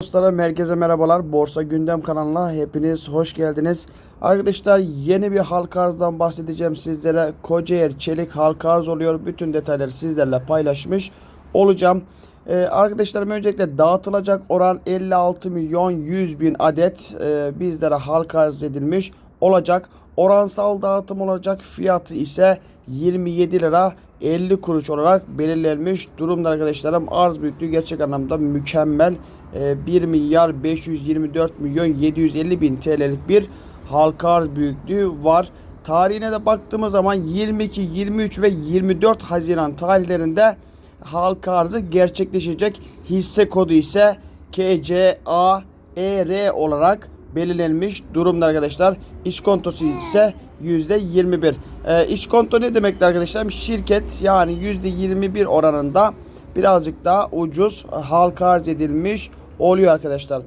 Dostlarım herkese merhabalar. Borsa Gündem kanalına hepiniz hoş geldiniz. Arkadaşlar yeni bir halka arzdan bahsedeceğim sizlere. Kocaeli Çelik halka arz oluyor. Bütün detayları sizlerle paylaşmış olacağım. Ee, arkadaşlarım öncelikle dağıtılacak oran 56 milyon 100 bin adet e, bizlere halka arz edilmiş olacak. Oransal dağıtım olacak. Fiyatı ise 27 lira 50 kuruş olarak belirlenmiş durumda arkadaşlarım. Arz büyüklüğü gerçek anlamda mükemmel. Ee, 1 milyar 524 milyon 750 bin TL'lik bir halka arz büyüklüğü var. Tarihine de baktığımız zaman 22, 23 ve 24 Haziran tarihlerinde halka arzı gerçekleşecek. Hisse kodu ise KCAER olarak belirlenmiş durumda arkadaşlar. İşkontosu ise %21. Ee, İşkonto ne demekti arkadaşlar? Şirket yani %21 oranında birazcık daha ucuz halka arz edilmiş oluyor arkadaşlar.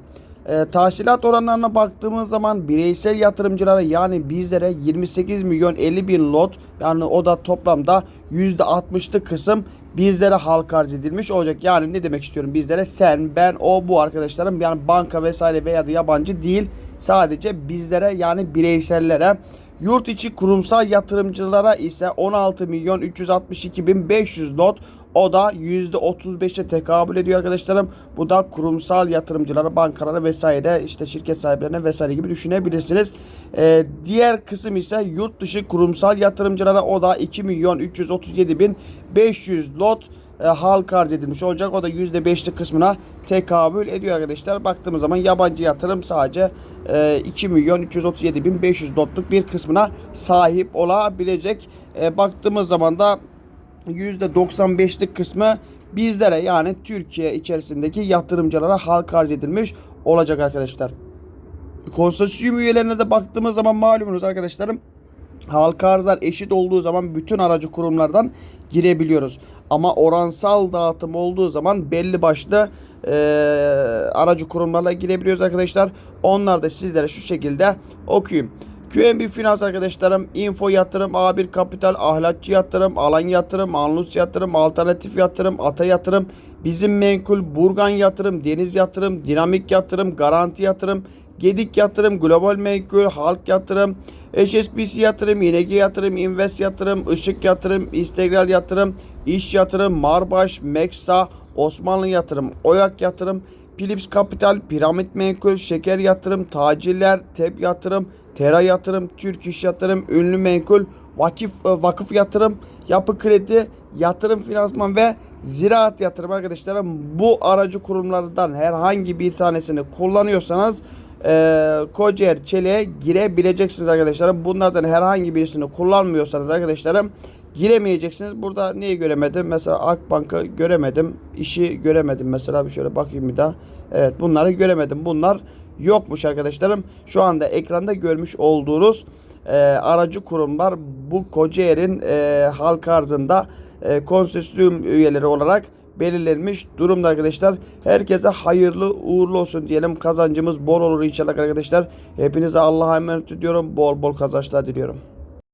E, tahsilat oranlarına baktığımız zaman bireysel yatırımcılara yani bizlere 28 milyon 50 bin lot yani o da toplamda %60'lık kısım bizlere halka arz edilmiş olacak. Yani ne demek istiyorum bizlere sen ben o bu arkadaşlarım yani banka vesaire veya da yabancı değil sadece bizlere yani bireysellere Yurt içi kurumsal yatırımcılara ise 16 milyon 362 bin 500 lot o da %35'e tekabül ediyor arkadaşlarım. Bu da kurumsal yatırımcılara, bankalara vesaire işte şirket sahiplerine vesaire gibi düşünebilirsiniz. Ee, diğer kısım ise yurt dışı kurumsal yatırımcılara o da 2 milyon 337 bin 500 lot e, halka arz edilmiş olacak. O da %5'lik kısmına tekabül ediyor arkadaşlar. Baktığımız zaman yabancı yatırım sadece e, 2 milyon 337 bin 500 lotluk bir kısmına sahip olabilecek. E, baktığımız zaman da %95'lik kısmı bizlere yani Türkiye içerisindeki yatırımcılara halka arz edilmiş olacak arkadaşlar. Konsorsiyum üyelerine de baktığımız zaman malumunuz arkadaşlarım halka arzlar eşit olduğu zaman bütün aracı kurumlardan girebiliyoruz. Ama oransal dağıtım olduğu zaman belli başlı e, aracı kurumlarla girebiliyoruz arkadaşlar. Onlar da sizlere şu şekilde okuyayım. QNB Finans arkadaşlarım, Info Yatırım, A1 Kapital, Ahlatçı Yatırım, Alan Yatırım, Anlus Yatırım, Alternatif Yatırım, Ata Yatırım, Bizim Menkul, Burgan Yatırım, Deniz Yatırım, Dinamik Yatırım, Garanti Yatırım, Gedik Yatırım, Global Menkul, Halk Yatırım, HSBC Yatırım, İNG Yatırım, Invest Yatırım, Işık Yatırım, İstegral Yatırım, İş Yatırım, Marbaş, Meksa, Osmanlı Yatırım, Oyak Yatırım, Philips Kapital, Piramit Menkul, Şeker Yatırım, Taciller, TEP Yatırım, Tera Yatırım, Türk İş Yatırım, Ünlü Menkul, Vakıf, Vakıf Yatırım, Yapı Kredi, Yatırım Finansman ve Ziraat Yatırım arkadaşlarım bu aracı kurumlardan herhangi bir tanesini kullanıyorsanız e, Kocaeli Çelik'e girebileceksiniz arkadaşlarım. Bunlardan herhangi birisini kullanmıyorsanız arkadaşlarım giremeyeceksiniz. Burada neyi göremedim? Mesela Akbank'ı göremedim. işi göremedim. Mesela bir şöyle bakayım bir daha. Evet bunları göremedim. Bunlar yokmuş arkadaşlarım. Şu anda ekranda görmüş olduğunuz e, aracı kurumlar bu Kocaeli'nin e, halk arzında e, konsorsiyum üyeleri olarak belirlenmiş durumda arkadaşlar. Herkese hayırlı uğurlu olsun diyelim. Kazancımız bol olur inşallah arkadaşlar. Hepinize Allah'a emanet ediyorum. Bol bol kazançlar diliyorum.